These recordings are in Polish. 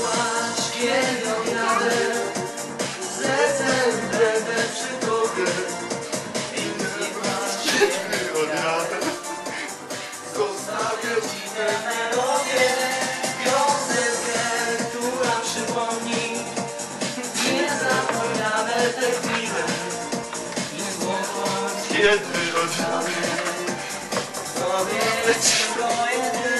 posłać pielęgnadę Zlecę bredę przy tobie I nie patrz od radę Zostawię ci tę melodię Piosenkę, która przypomni Niezapomniane te chwile I złotą kiedy od tylko jedynie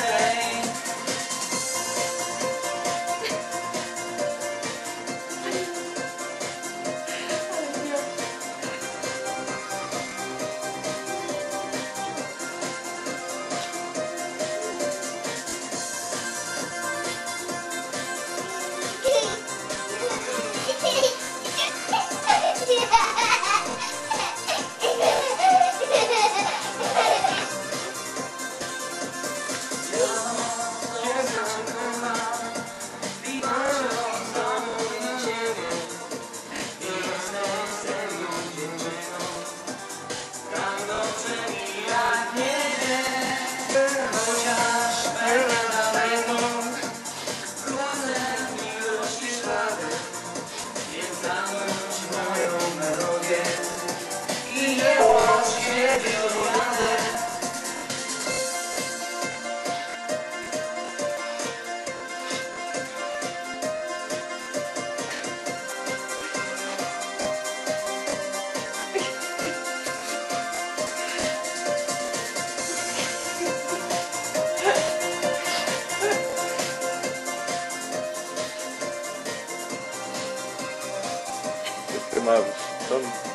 Poznałem moją melodię. have some